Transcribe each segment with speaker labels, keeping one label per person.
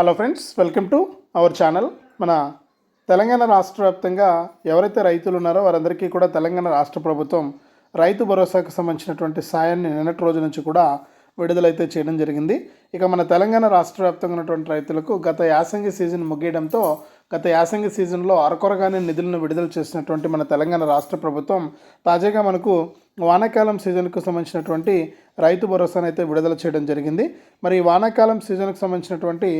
Speaker 1: Hello friends welcome to our channel మన తెలంగాణ రాష్ట్ర వ్యాప్తంగా ఎవరైతే రైతులు ఉన్నారో వారందరికీ కూడా తెలంగాణ రాష్ట్ర ప్రభుత్వం రైతు భరోసాకు సంబంధించినటువంటి సాయాన్ని నిన్నటి రోజు నుంచి కూడా విడుదలైతే చేయడం జరిగింది. ఇక మన తెలంగాణ రాష్ట్ర వ్యాప్తంగా ఉన్నటువంటి రైతులకు గత యాసంగి సీజన్ ముగియడంతో గత యాసంగి సీజన్లో అరకొరగానే నిధులను విడుదల చేసినటువంటి మన తెలంగాణ రాష్ట్ర ప్రభుత్వం తాజాగా మనకు వానాకాలం సీజన్కు సంబంధించినటువంటి రైతు భరోసాను అయితే విడుదల చేయడం జరిగింది. మరి ఈ వానాకాలం సీజన్కు సంబంధించినటువంటి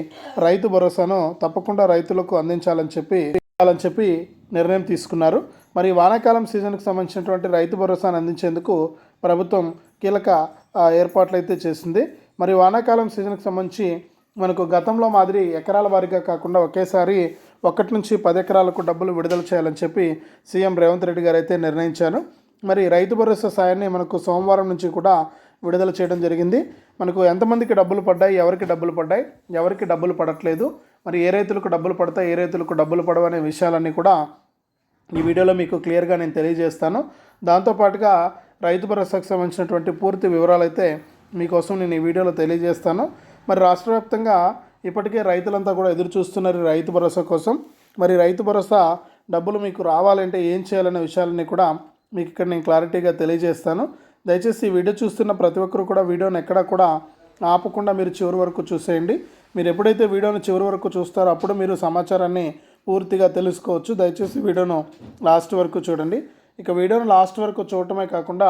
Speaker 1: రైతు భరోసాను తప్పకుండా రైతులకు అందించాలని చెప్పి అని చెప్పి నిర్ణయం తీసుకున్నారు. మరి వానాకాలం సీజన్కు సంబంధించినటువంటి రైతు భరోసాను అందించేందుకు ప్రభుత్వం కీలక ఏర్పాట్లు అయితే చేసింది. మరి వానాకాలం సీజన్కి సంబంధించి మనకు గతంలో మాదిరి ఎకరాల వారీగా కాకుండా ఒకేసారి ఒకటి నుంచి పది ఎకరాలకు డబ్బులు విడుదల చేయాలని చెప్పి సీఎం రేవంత్ రెడ్డి గారు అయితే నిర్ణయించారు. మరి రైతు భరోసా సాయాన్ని మనకు సోమవారం నుంచి కూడా విడుదల చేయడం జరిగింది. మనకు ఎంతమందికి డబ్బులు పడ్డాయి ఎవరికి డబ్బులు పడ్డాయి ఎవరికి డబ్బులు పడట్లేదు మరి ఏ రైతులకు డబ్బులు పడతాయి ఏ రైతులకు డబ్బులు పడవనే విషయాలన్నీ కూడా ఈ వీడియోలో మీకు క్లియర్గా నేను తెలియజేస్తాను. దాంతోపాటుగా రైతు భరోసాకు సంబంధించినటువంటి పూర్తి వివరాలు అయితే మీకోసం నేను ఈ వీడియోలో తెలియజేస్తాను. మరి రాష్ట్ర వ్యాప్తంగా ఇప్పటికే రైతులంతా కూడా ఎదురు చూస్తున్నారు రైతు భరోసా కోసం. మరి రైతు భరోసా డబ్బులు మీకు రావాలంటే ఏం చేయాలనే విషయాలన్నీ కూడా మీకు ఇక్కడ నేను క్లారిటీగా తెలియజేస్తాను. దయచేసి ఈ వీడియో చూస్తున్న ప్రతి ఒక్కరు కూడా వీడియోని ఎక్కడా కూడా ఆపకుండా మీరు చివరి వరకు చూసేయండి. మీరు ఎప్పుడైతే వీడియోను చివరి వరకు చూస్తారో అప్పుడు మీరు సమాచారాన్ని పూర్తిగా తెలుసుకోవచ్చు. దయచేసి వీడియోను లాస్ట్ వరకు చూడండి. ఇక వీడియోను లాస్ట్ వరకు చూడటమే కాకుండా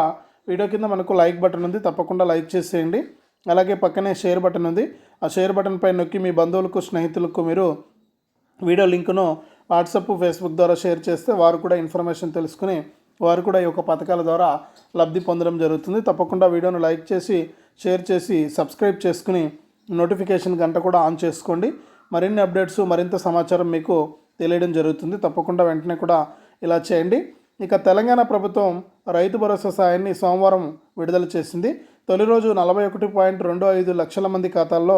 Speaker 1: వీడియో కింద మనకు లైక్ బటన్ ఉంది తప్పకుండా లైక్ చేసేయండి. అలాగే పక్కనే షేర్ బటన్ ఉంది. ఆ షేర్ బటన్ పై నొక్కి మీ బంధువులకు స్నేహితులకు మీరు వీడియో లింకును వాట్సాప్ ఫేస్బుక్ ద్వారా షేర్ చేస్తే వారు కూడా ఇన్ఫర్మేషన్ తెలుసుకుని వారు కూడా ఈ యొక్క పథకాల ద్వారా లబ్ధి పొందడం జరుగుతుంది. తప్పకుండా వీడియోను లైక్ చేసి షేర్ చేసి సబ్స్క్రైబ్ చేసుకుని నోటిఫికేషన్ గంట కూడా ఆన్ చేసుకోండి. మరిన్ని అప్డేట్స్ మరింత సమాచారం మీకు తెలియడం జరుగుతుంది. తప్పకుండా వెంటనే కూడా ఇలా చేయండి. ఇక తెలంగాణ ప్రభుత్వం రైతు భరోసా సాయాన్ని సోమవారం విడుదల చేసింది. తొలి రోజు నలభై ఒకటి పాయింట్ రెండు ఐదు లక్షల మంది ఖాతాల్లో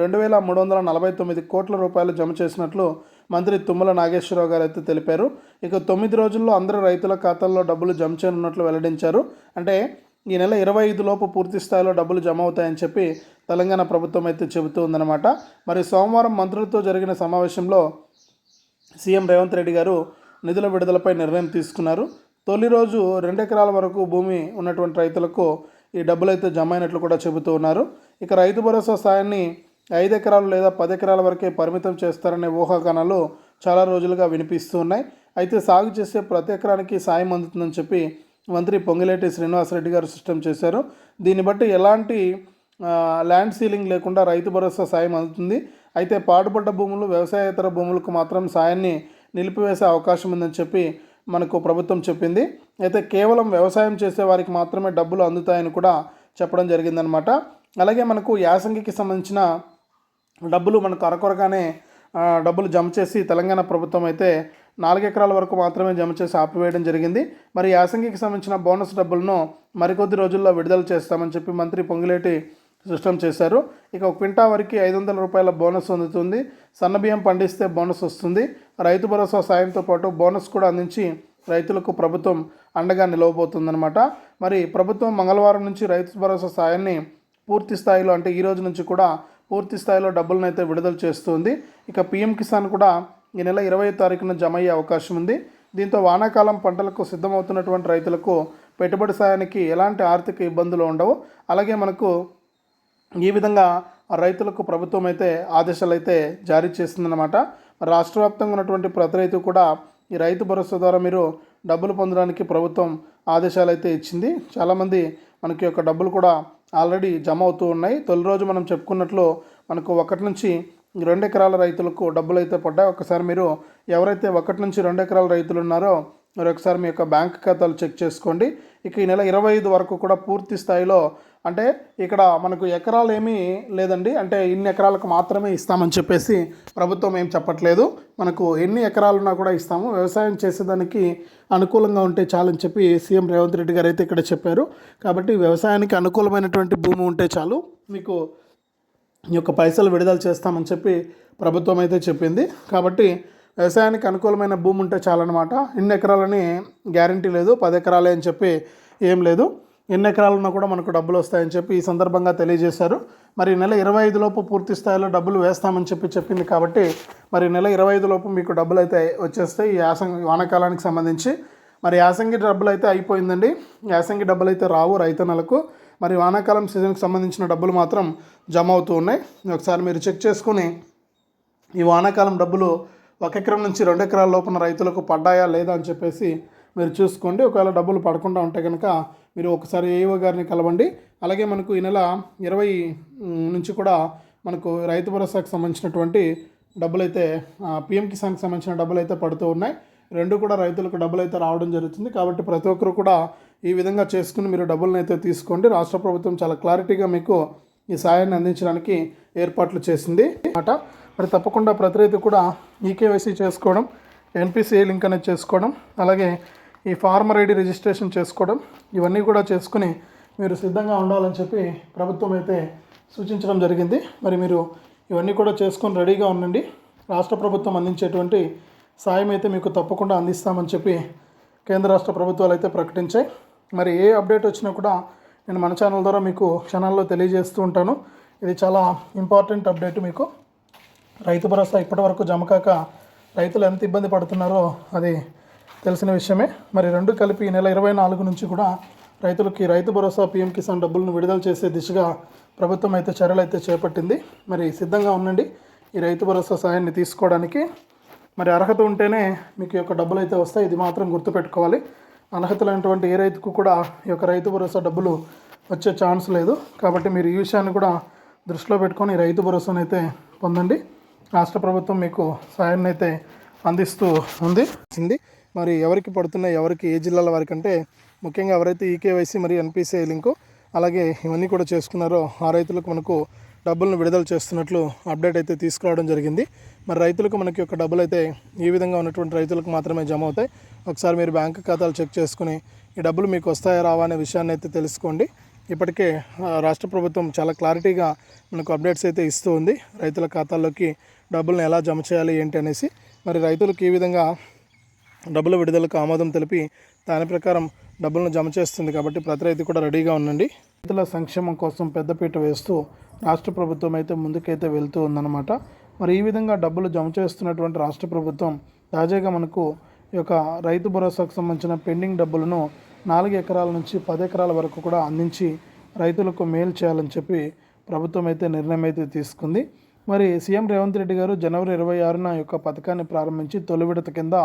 Speaker 1: రెండు వేల మూడు వందల నలభై తొమ్మిది కోట్ల రూపాయలు జమ చేసినట్లు మంత్రి తుమ్మల నాగేశ్వరరావు గారు అయితే తెలిపారు. ఇక తొమ్మిది రోజుల్లో అందరూ రైతుల ఖాతాల్లో డబ్బులు జమ చేయనున్నట్లు వెల్లడించారు. అంటే ఈ నెల ఇరవై ఐదు లోపు పూర్తి స్థాయిలో డబ్బులు జమ అవుతాయని చెప్పి తెలంగాణ ప్రభుత్వం అయితే చెబుతూ ఉందన్నమాట. మరి సోమవారం మంత్రులతో జరిగిన సమావేశంలో సీఎం రేవంత్ రెడ్డి గారు నిధుల విడుదలపై నిర్ణయం తీసుకున్నారు. తొలి రోజు రెండు ఎకరాల వరకు భూమి ఉన్నటువంటి రైతులకు ఈ డబ్బులు అయితే జమ అయినట్లు కూడా చెబుతూ ఉన్నారు. ఇక రైతు భరోసా సాయాన్ని ఐదు ఎకరాలు లేదా పది ఎకరాల వరకే పరిమితం చేస్తారనే ఊహాగానాలు చాలా రోజులుగా వినిపిస్తూ ఉన్నాయి. అయితే సాగు చేసే ప్రతి ఎకరానికి సాయం అందుతుందని చెప్పి మంత్రి పొంగిలేటి శ్రీనివాసరెడ్డి గారు స్పష్టం చేశారు. దీన్ని బట్టి ఎలాంటి ల్యాండ్ సీలింగ్ లేకుండా రైతు భరోసా సాయం అందుతుంది. అయితే పాడుపడ్డ భూములు వ్యవసాయేతర భూములకు మాత్రం సాయాన్ని నిలిపివేసే అవకాశం ఉందని చెప్పి మనకు ప్రభుత్వం చెప్పింది. అయితే కేవలం వ్యవసాయం చేసే వారికి మాత్రమే డబ్బులు అందుతాయని కూడా చెప్పడం జరిగిందనమాట అలాగే మనకు యాసంగికి సంబంధించిన డబ్బులు మనకు అరకొరగానే డబ్బులు జమ చేసి తెలంగాణ ప్రభుత్వం అయితే నాలుగెకరాల వరకు మాత్రమే జమ చేసి ఆపివేయడం జరిగింది. మరి యాసంగికి సంబంధించిన బోనస్ డబ్బులను మరికొద్ది రోజుల్లో విడుదల చేస్తామని చెప్పి మంత్రి పొంగిలేటి స్పష్టం చేశారు. ఇక ఒక క్వింటా వరకు ఐదు వందల రూపాయల బోనస్ అందుతుంది. సన్నబియ్యం పండిస్తే బోనస్ వస్తుంది. రైతు భరోసా సాయంతో పాటు బోనస్ కూడా అందించి రైతులకు ప్రభుత్వం అండగా నిలవబోతుందన్నమాట. మరి ప్రభుత్వం మంగళవారం నుంచి రైతు భరోసా సాయాన్ని పూర్తి స్థాయిలో అంటే ఈ రోజు నుంచి కూడా పూర్తి స్థాయిలో డబ్బులను అయితే విడుదల చేస్తుంది. ఇక పీఎం కిసాన్ కూడా ఈ నెల ఇరవై తారీఖున జమ అయ్యే అవకాశం ఉంది. దీంతో వానాకాలం పంటలకు సిద్ధమవుతున్నటువంటి రైతులకు పెట్టుబడి సాయానికి ఎలాంటి ఆర్థిక ఇబ్బందులు ఉండవు. అలాగే మనకు ఈ విధంగా రైతులకు ప్రభుత్వం అయితే ఆదేశాలు అయితే జారీ చేసిందన్నమాట. రాష్ట్ర వ్యాప్తంగా ఉన్నటువంటి ప్రతి రైతు కూడా ఈ రైతు భరోసా ద్వారా మీరు డబ్బులు పొందడానికి ప్రభుత్వం ఆదేశాలు అయితే ఇచ్చింది. చాలామంది మనకి యొక్క డబ్బులు కూడా ఆల్రెడీ జమ అవుతూ ఉన్నాయి. తొలి రోజు మనం చెప్పుకున్నట్లు మనకు ఒకటి నుంచి రెండు ఎకరాల రైతులకు డబ్బులు అయితే పడ్డాయి. ఒకసారి మీరు ఎవరైతే ఒకటి నుంచి రెండు ఎకరాల రైతులు ఉన్నారో మరి ఒకసారి మీ యొక్క బ్యాంక్ ఖాతాలు చెక్ చేసుకోండి. ఇక ఈ నెల ఇరవై ఐదు వరకు కూడా పూర్తి స్థాయిలో అంటే ఇక్కడ మనకు ఎకరాలు ఏమీ లేదండి. అంటే ఇన్ని ఎకరాలకు మాత్రమే ఇస్తామని చెప్పేసి ప్రభుత్వం ఏం చెప్పట్లేదు. మనకు ఎన్ని ఎకరాలున్నా కూడా ఇస్తాము. వ్యవసాయం చేసేదానికి అనుకూలంగా ఉంటే చాలని చెప్పి సీఎం రేవంత్ రెడ్డి గారు అయితే ఇక్కడ చెప్పారు. కాబట్టి వ్యవసాయానికి అనుకూలమైనటువంటి భూమి ఉంటే చాలు మీకు ఈ యొక్క పైసలు విడుదల చేస్తామని చెప్పి ప్రభుత్వం అయితే చెప్పింది. కాబట్టి వ్యవసాయానికి అనుకూలమైన భూమి ఉంటే చాలన్నమాట. ఇన్ని ఎకరాలని గ్యారంటీ లేదు. పది ఎకరాలే అని చెప్పి ఏం లేదు. ఎన్ని ఎకరాలున్నా కూడా మనకు డబ్బులు వస్తాయని చెప్పి ఈ సందర్భంగా తెలియజేశారు. మరి నెల ఇరవై ఐదు లోపు పూర్తి స్థాయిలో డబ్బులు వేస్తామని చెప్పి చెప్పింది కాబట్టి మరి నెల ఇరవై ఐదు లోపు మీకు డబ్బులు అయితే వచ్చేస్తాయి. ఈ యాసంగి వానాకాలానికి సంబంధించి మరి యాసంగి డబ్బులు అయితే అయిపోయిందండి. యాసంగి డబ్బులు అయితే రావు రైతన్నలకు మరి వానాకాలం సీజన్కి సంబంధించిన డబ్బులు మాత్రం జమ అవుతూ ఉన్నాయి. ఒకసారి మీరు చెక్ చేసుకుని ఈ వానాకాలం డబ్బులు ఒక ఎకరం నుంచి రెండు ఎకరాల లోపున రైతులకు పడ్డాయా లేదా అని చెప్పేసి మీరు చూసుకోండి. ఒకవేళ డబ్బులు పడకుండా ఉంటే కనుక మీరు ఒకసారి ఏఓ గారిని కలవండి. అలాగే మనకు ఈ నెల ఇరవై నుంచి కూడా మనకు రైతు భరోసాకు సంబంధించినటువంటి డబ్బులైతే పిఎం కిసాన్కి సంబంధించిన డబ్బులు అయితే పడుతూ ఉన్నాయి. రెండు కూడా రైతులకు డబ్బులు అయితే రావడం జరుగుతుంది. కాబట్టి ప్రతి ఒక్కరు కూడా ఈ విధంగా చేసుకుని మీరు డబ్బులను అయితే తీసుకోండి. రాష్ట్ర ప్రభుత్వం చాలా క్లారిటీగా మీకు ఈ సాయాన్ని అందించడానికి ఏర్పాట్లు చేసింది. అన్నమాట మరి తప్పకుండా ప్రతి రైతు కూడా ఈకేవైసీ చేసుకోవడం ఎన్పిసిఐ లింక్ అనేది చేసుకోవడం అలాగే ఈ ఫార్మర్ ఐడి రిజిస్ట్రేషన్ చేసుకోవడం ఇవన్నీ కూడా చేసుకుని మీరు సిద్ధంగా ఉండాలని చెప్పి ప్రభుత్వం అయితే సూచించడం జరిగింది. మరి మీరు ఇవన్నీ కూడా చేసుకొని రెడీగా ఉండండి. రాష్ట్ర ప్రభుత్వం అందించేటువంటి సాయం అయితే మీకు తప్పకుండా అందిస్తామని చెప్పి కేంద్ర రాష్ట్ర ప్రభుత్వాలు అయితే ప్రకటించాయి. మరి ఏ అప్డేట్ వచ్చినా కూడా నేను మన ఛానల్ ద్వారా మీకు క్షణాల్లో తెలియజేస్తూ ఉంటాను. ఇది చాలా ఇంపార్టెంట్ అప్డేట్ మీకు. రైతు భరోసా ఇప్పటివరకు జమ కాక రైతులు ఎంత ఇబ్బంది పడుతున్నారో అది తెలిసిన విషయమే. మరి రెండు కలిపి నెల ఇరవై నాలుగు నుంచి కూడా రైతులకి రైతు భరోసా పీఎం కిసాన్ డబ్బులను విడుదల చేసే దిశగా ప్రభుత్వం అయితే చర్యలు అయితే చేపట్టింది. మరి సిద్ధంగా ఉండండి ఈ రైతు భరోసా సాయాన్ని తీసుకోవడానికి. మరి అర్హత ఉంటేనే మీకు ఈ యొక్క డబ్బులు అయితే వస్తాయి ఇది మాత్రం గుర్తుపెట్టుకోవాలి. అర్హత లేనటువంటి ఏ రైతుకు కూడా ఈ యొక్క రైతు భరోసా డబ్బులు వచ్చే ఛాన్స్ లేదు. కాబట్టి మీరు ఈ విషయాన్ని కూడా దృష్టిలో పెట్టుకొని రైతు భరోసాను అయితే పొందండి. రాష్ట్ర ప్రభుత్వం మీకు సహాయాన్ని అయితే అందిస్తూ ఉంది. ఉంది. మరి ఎవరికి పడుతున్నాయి ఎవరికి ఏ జిల్లాల వారికి అంటే ముఖ్యంగా ఎవరైతే ఈకేవైసీ మరియు ఎన్పిసిఐ లింకు అలాగే ఇవన్నీ కూడా చేసుకున్నారో ఆ రైతులకు మనకు డబ్బులను విడుదల చేస్తున్నట్లు అప్డేట్ అయితే తీసుకురావడం జరిగింది. మరి రైతులకు మనకి యొక్క డబ్బులు అయితే ఈ విధంగా ఉన్నటువంటి రైతులకు మాత్రమే జమ అవుతాయి. ఒకసారి మీరు బ్యాంకు ఖాతాలు చెక్ చేసుకుని ఈ డబ్బులు మీకు వస్తాయా రావా అనే విషయాన్ని అయితే తెలుసుకోండి. ఇప్పటికే రాష్ట్ర ప్రభుత్వం చాలా క్లారిటీగా మనకు అప్డేట్స్ అయితే ఇస్తూ ఉంది. రైతుల ఖాతాల్లోకి డబ్బులను ఎలా జమ చేయాలి ఏంటి అనేసి మరి రైతులకు ఈ విధంగా డబ్బుల విడుదలకు ఆమోదం తెలిపి దాని ప్రకారం డబ్బులను జమ చేస్తుంది కాబట్టి ప్రతి రైతు కూడా రెడీగా ఉండండి. రైతుల సంక్షేమం కోసం పెద్దపీట వేస్తూ రాష్ట్ర ప్రభుత్వం అయితే ముందుకైతే వెళ్తూ ఉందన్నమాట. మరి ఈ విధంగా డబ్బులు జమ చేస్తున్నటువంటి రాష్ట్ర ప్రభుత్వం తాజాగా మనకు ఈ యొక్క రైతు భరోసాకు సంబంధించిన పెండింగ్ డబ్బులను నాలుగు ఎకరాల నుంచి పది ఎకరాల వరకు కూడా అందించి రైతులకు మేలు చేయాలని చెప్పి ప్రభుత్వం అయితే నిర్ణయం అయితే తీసుకుంది. మరి సీఎం రేవంత్ రెడ్డి గారు జనవరి ఇరవై ఆరున యొక్క పథకాన్ని ప్రారంభించి తొలి విడత కింద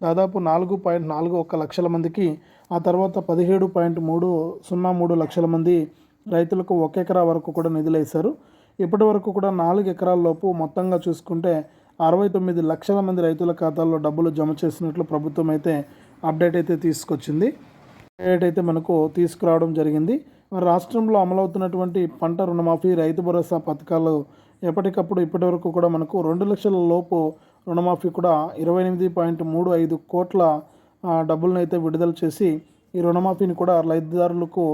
Speaker 1: దాదాపు నాలుగు పాయింట్ నాలుగు ఒక్క లక్షల మందికి ఆ తర్వాత పదిహేడు పాయింట్ మూడు సున్నా మూడు లక్షల మంది రైతులకు ఒక ఎకరా వరకు కూడా నిధులు వేశారు. ఇప్పటి వరకు కూడా నాలుగు ఎకరాల లోపు మొత్తంగా చూసుకుంటే అరవై తొమ్మిది లక్షల మంది రైతుల ఖాతాల్లో డబ్బులు జమ చేసినట్లు ప్రభుత్వం అయితే అప్డేట్ అయితే తీసుకొచ్చింది. అప్డేట్ అయితే మనకు తీసుకురావడం జరిగింది. మరి రాష్ట్రంలో అమలవుతున్నటువంటి పంట రుణమాఫీ రైతు భరోసా పథకాలు ఎప్పటికప్పుడు ఇప్పటివరకు కూడా మనకు రెండు లక్షల లోపు రుణమాఫీ కూడా ఇరవై ఎనిమిది పాయింట్ మూడు ఐదు కోట్ల డబ్బులను అయితే విడుదల చేసి ఈ రుణమాఫీని కూడా లబ్ధిదారులకు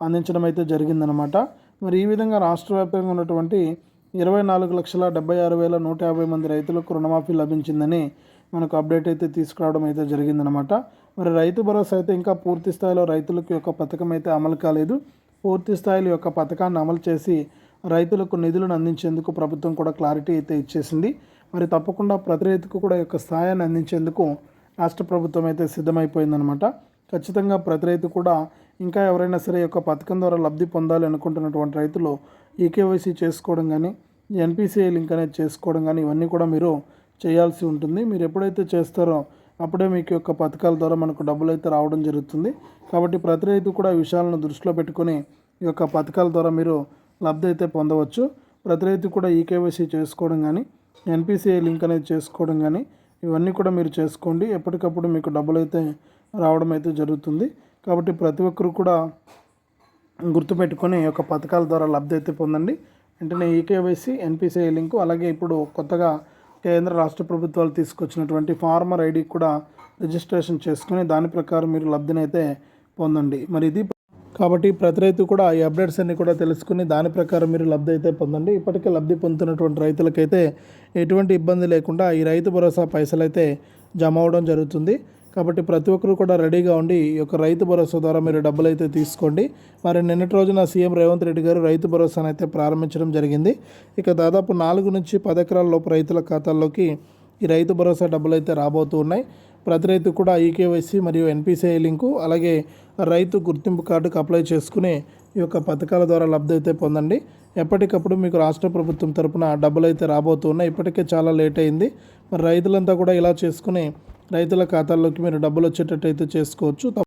Speaker 1: అందించడం అయితే జరిగిందనమాట. మరి ఈ విధంగా రాష్ట్ర వ్యాప్తంగా ఉన్నటువంటి ఇరవై నాలుగు లక్షల డెబ్బై ఆరు వేల నూట యాభై మంది రైతులకు రుణమాఫీ లభించిందని మనకు అప్డేట్ అయితే తీసుకురావడం అయితే జరిగిందనమాట. మరి రైతు భరోసా అయితే ఇంకా పూర్తి స్థాయిలో రైతులకు యొక్క పథకం అయితే అమలు కాలేదు. పూర్తి స్థాయిలో యొక్క పథకాన్ని అమలు చేసి రైతులకు నిధులను అందించేందుకు ప్రభుత్వం కూడా క్లారిటీ అయితే ఇచ్చేసింది. మరి తప్పకుండా ప్రతి రైతుకు కూడా ఈ యొక్క సహాయాన్ని అందించేందుకు రాష్ట్ర ప్రభుత్వం అయితే సిద్ధమైపోయిందనమాట ఖచ్చితంగా ప్రతి రైతు కూడా ఇంకా ఎవరైనా సరే యొక్క పథకం ద్వారా లబ్ధి పొందాలి అనుకుంటున్నటువంటి రైతులు ఈకేవైసీ చేసుకోవడం కానీ ఎన్పిసిఐ లింక్ అనేది చేసుకోవడం కానీ ఇవన్నీ కూడా మీరు చేయాల్సి ఉంటుంది. మీరు ఎప్పుడైతే చేస్తారో అప్పుడే మీకు యొక్క పథకాల ద్వారా మనకు డబ్బులు అయితే రావడం జరుగుతుంది. కాబట్టి ప్రతి రైతు కూడా ఈ విషయాలను దృష్టిలో పెట్టుకొని ఈ యొక్క పథకాల ద్వారా మీరు లబ్ధి అయితే పొందవచ్చు. ప్రతి రైతు కూడా ఈకేవైసీ చేసుకోవడం కానీ ఎన్పిసిఐ లింక్ అనేది చేసుకోవడం కానీ ఇవన్నీ కూడా మీరు చేసుకోండి. ఎప్పటికప్పుడు మీకు డబ్బులు అయితే రావడం అయితే జరుగుతుంది. కాబట్టి ప్రతి ఒక్కరు కూడా గుర్తుపెట్టుకొని ఈ యొక్క పథకాల ద్వారా లబ్ధి అయితే పొందండి. వెంటనే ఈకేవైసీ ఎన్పిసిఐ లింకు అలాగే ఇప్పుడు కొత్తగా కేంద్ర రాష్ట్ర ప్రభుత్వాలు తీసుకొచ్చినటువంటి ఫార్మర్ ఐడి కూడా రిజిస్ట్రేషన్ చేసుకుని దాని ప్రకారం మీరు లబ్ధిని అయితే పొందండి. మరి ఇది కాబట్టి ప్రతి రైతు కూడా ఈ అప్డేట్స్ అన్ని కూడా తెలుసుకుని దాని ప్రకారం మీరు లబ్ధి అయితే పొందండి. ఇప్పటికే లబ్ధి పొందుతున్నటువంటి రైతులకైతే ఎటువంటి ఇబ్బంది లేకుండా ఈ రైతు భరోసా పైసలు అయితే జమ అవడం జరుగుతుంది. కాబట్టి ప్రతి ఒక్కరు కూడా రెడీగా ఉండి ఈ యొక్క రైతు భరోసా ద్వారా మీరు డబ్బులు అయితే తీసుకోండి. మరి నిన్నటి రోజున సీఎం రేవంత్ రెడ్డి గారు రైతు భరోసాను అయితే ప్రారంభించడం జరిగింది. ఇక దాదాపు నాలుగు నుంచి పది ఎకరాల లోపు రైతుల ఖాతాల్లోకి ఈ రైతు భరోసా డబ్బులు అయితే రాబోతూ ఉన్నాయి. ప్రతి రైతు కూడా ఈకేవైసీ మరియు ఎన్పిసిఐ లింకు అలాగే రైతు గుర్తింపు కార్డుకు అప్లై చేసుకుని ఈ యొక్క పథకాల ద్వారా లబ్ధి అయితే పొందండి. ఎప్పటికప్పుడు మీకు రాష్ట్ర ప్రభుత్వం తరపున డబ్బులు అయితే రాబోతూ ఉన్నాయి. ఇప్పటికే చాలా లేట్ అయింది. మరి రైతులంతా కూడా ఇలా చేసుకుని రైతుల ఖాతాల్లోకి మీరు డబ్బులు వచ్చేటట్టు అయితే చేసుకోవచ్చు.